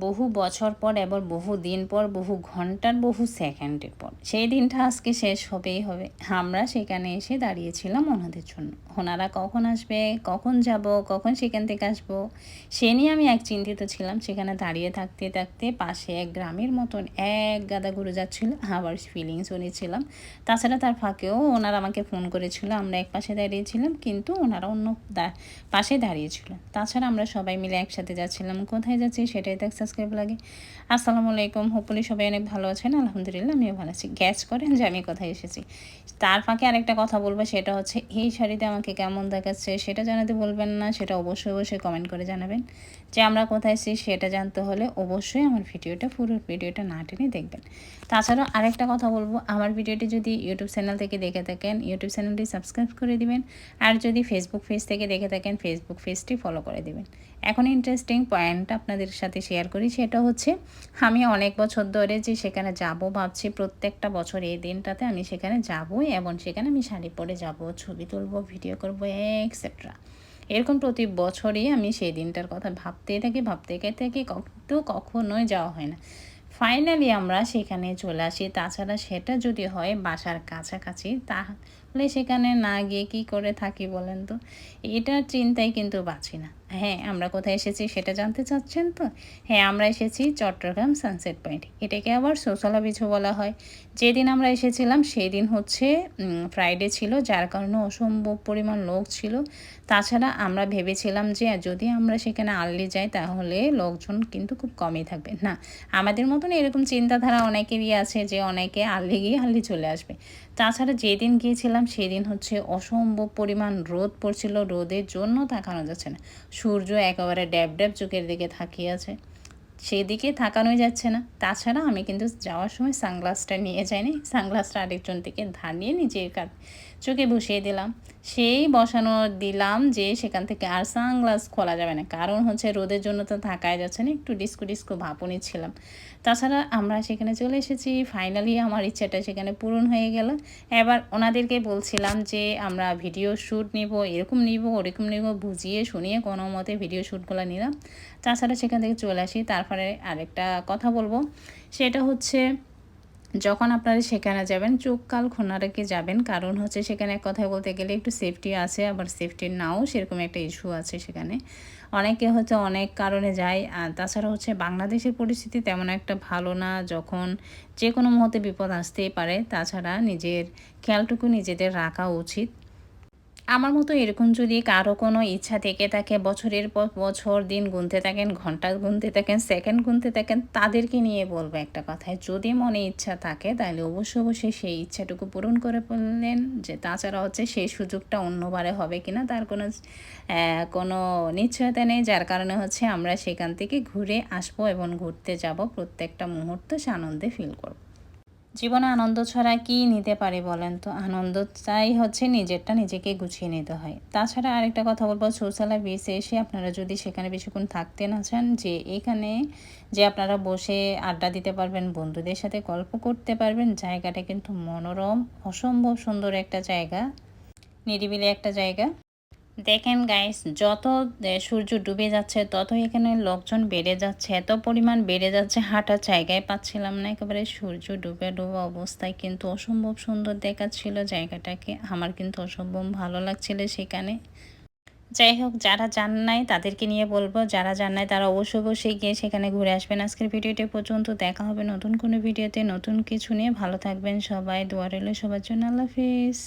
বহু বছর পর এবার বহু দিন পর, বহু ঘণ্টার, বহু সেকেন্ডের পর। সেই দিনটা আজকে শেষ হবেই হবে। আমরা সেখানে এসে দাঁড়িয়েছিলাম ওনাদের জন্য। ওনারা কখন আসবে, কখন যাব, কখন সেখান থেকে আসব, সে নিয়ে আমি এক চিন্তিত ছিলাম। সেখানে দাঁড়িয়ে থাকতে থাকতে পাশে এক গ্রামের মতন এক গাদা ঘুরে যাচ্ছিল, আবার ফিলিংস নিয়েছিলাম তাছাড়া তার ফাঁকেও ওনারা আমাকে ফোন করেছিল, আমরা এক পাশে দাঁড়িয়েছিলাম, কিন্তু ওনারা অন্য পাশে দাঁড়িয়েছিল। তাছাড়া আমরা সবাই মিলে একসাথে যাচ্ছিলাম, কোথায় যাচ্ছি সেটাই দেখ সাবস্ক্রাইব লাগে। আসসালামু আলাইকুম হোপলি সবাই অনেক ভালো আছেন। আলহামদুলিল্লাহ, আমিও ভালো আছি। গ্যাস করেন যে আমি কোথায় এসেছি। তার ফাঁকে আরেকটা কথা বলব, সেটা হচ্ছে, এই শাড়িতে আমাকে কেমন দেখাচ্ছে সেটা জানাতে বলবেন না, সেটা অবশ্যই অবশ্যই কমেন্ট করে জানাবেন। যে আমরা কোথায় এসেছি সেটা জানতে হলে অবশ্যই আমার ভিডিওটা, পুরো ভিডিওটা না টেনে দেখবেন। তাছাড়াও আরেকটা কথা বলব, আমার ভিডিওটি যদি ইউটিউব চ্যানেল থেকে দেখে থাকেন ইউটিউব চ্যানেলটি সাবস্ক্রাইব করে দিবেন। আর যদি ফেসবুক পেজ থেকে দেখে থাকেন ফেসবুক পেজটি ফলো করে দিবেন। এখন ইন্টারেস্টিং পয়েন্ট আপনাদের সাথে শেয়ার করি, সেটা হচ্ছে আমি অনেক বছর ধরে যে সেখানে যাব ভাবছি, প্রত্যেকটা বছর এই দিনটাতে আমি সেখানে যাবই এবং সেখানে আমি শাড়ি পরে যাব, ছবি তুলব ভিডিও করব এক্সেট্রা এরকম প্রতি বছরই আমি সেই দিনটার কথা ভাবতেই থাকি ভাবতে থাকি কিন্তু কখনোই যাওয়া হয় না। ফাইনালি আমরা সেখানে চলে আসি, তাছাড়া সেটা যদি হয় বাসার কাছাকাছি তাহলে সেখানে না গিয়ে কি করে থাকি বলেন তো? এটার চিন্তায় কিন্তু বাঁচি না। হ্যাঁ আমরা কোথায় এসেছি সেটা জানতে চাচ্ছেন তো? হ্যাঁ আমরা এসেছি চট্টগ্রাম সানসেট পয়েন্ট এটাকে আবার সোসালা বিছু বলা হয়। যেদিন আমরা এসেছিলাম সেই দিন হচ্ছে ফ্রাইডে ছিল, যার কারণে অসম্ভব পরিমাণ লোক ছিল। তাছাড়া আমরা ভেবেছিলাম যে যদি আমরা সেখানে আর্লি যাই তাহলে লোকজন কিন্তু খুব কমই থাকবে। না, আমাদের মতন এরকম চিন্তাধারা অনেকেরই আছে যে অনেকে আর্লি গিয়ে আর্লি চলে আসবে। তাছাড়া যেদিন গিয়েছিলাম সেদিন হচ্ছে অসম্ভব পরিমাণ রোদ পড়ছিল। রোদের জন্য তাকানো যাচ্ছে না। সূর্য একেবারে ড্যাব ড্যাব চোখের দিকে থাকিয়ে আছে। সেদিকে থাকানোই যাচ্ছে না। তাছাড়া আমি কিন্তু যাওয়ার সময় সানগ্লাসটা নিয়ে যাইনি। সানগ্লাসটা আরেকজন থেকে ধার নিয়ে নিজের কাজ চোখে বসিয়ে দিলাম। সেই বসানো দিলাম যে সেখান থেকে আর সানগ্লাস খোলা যাবে না। কারণ হচ্ছে রোদের জন্য তো থাকাই যাচ্ছে না। একটু ডিস্কো ডিস্কো ভাপুনি ছিলাম। তাছাড়া আমরা সেখানে চলে এসেছি। ফাইনালি আমার ইচ্ছাটা সেখানে পূরণ হয়ে গেল। এবার ওনাদেরকে বলছিলাম যে আমরা ভিডিও শ্যুট নিব, এরকম নিব, ওরকম নিব, বুঝিয়ে, শুনিয়ে কোনো মতে ভিডিও শ্যুটগুলো নিলাম। তাছাড়া সেখান থেকে চলে আসি। তারপরে আরেকটা কথা বলব। সেটা হচ্ছে, যখন আপনারা সেখানে যাবেন, চোখ কাল খোনা রেখে যাবেন। কারণ হচ্ছে সেখানে কথা বলতে গেলে একটু সেফটি আছে, আবার সেফটি নাও, সেরকম একটা ইস্যু আছে সেখানে। অনেকে হচ্ছে অনেক কারণে যায়, আর তাছাড়া হচ্ছে বাংলাদেশের পরিস্থিতি তেমন একটা ভালো না। যখন যে কোনো মুহূর্তে বিপদ আসতেই পারে, তাছাড়া নিজের খেয়ালটুকু নিজেদের রাখা উচিত। আমার মতো এরকম যদি কারও কোনো ইচ্ছা থেকে থাকে, বছরের পর বছর দিন গুনতে থাকেন, ঘণ্টা গুনতে থাকেন সেকেন্ড গুনতে থাকেন, তাদেরকে নিয়ে বলব একটা কথায়, যদি মনে ইচ্ছা থাকে, তাহলে অবশ্যই অবশ্যই সেই ইচ্ছাটুকু পূরণ করে বললেন যে তাছাড়া হচ্ছে সেই সুযোগটা অন্যবারে হবে কি না তার কোনো কোনো নিশ্চয়তা নেই, যার কারণে হচ্ছে আমরা সেখান থেকে ঘুরে আসব এবং ঘুরতে যাব প্রত্যেকটা মুহূর্ত সে আনন্দে ফিল করব। জীবনে আনন্দ ছাড়া কি নিতে পারি বলেন তো? আনন্দ চাই হচ্ছে নিজেরটা নিজেকে গুছিয়ে নিতে হয়। তাছাড়া আরেকটা কথা বলব সৌসালা বিচে এসে আপনারা যদি সেখানে বেশিক্ষণ থাকতে না চান, যে এখানে যে আপনারা বসে আড্ডা দিতে পারবেন, বন্ধুদের সাথে গল্প করতে পারবেন, জায়গাটা কিন্তু মনোরম, অসম্ভব সুন্দর একটা জায়গা, নিরিবিলি একটা জায়গা। দেখেন গাইস যত সূর্য ডুবে যাচ্ছে তত এখানে লোকজন বেড়ে যাচ্ছে। এত পরিমাণ বেড়ে যাচ্ছে, হাঁটার জায়গায় পাচ্ছিলাম না। একেবারে সূর্য ডুবে ডুবে অবস্থায় কিন্তু অসম্ভব সুন্দর দেখাচ্ছিল জায়গাটাকে। আমার কিন্তু অসম্ভব ভালো লাগছিল সেখানে। যাই হোক, যারা যান নাই, তাদেরকে নিয়ে বলব, যারা যান নাই, তারা অবশ্যই অবশ্যই গিয়ে সেখানে ঘুরে আসবেন। আজকের ভিডিওটি পর্যন্ত দেখা হবে নতুন কোনো ভিডিওতে। নতুন কিছু নিয়ে ভালো থাকবেন সবাই। দোয়া সবার জন্য। আল্লাহ হাফিজ।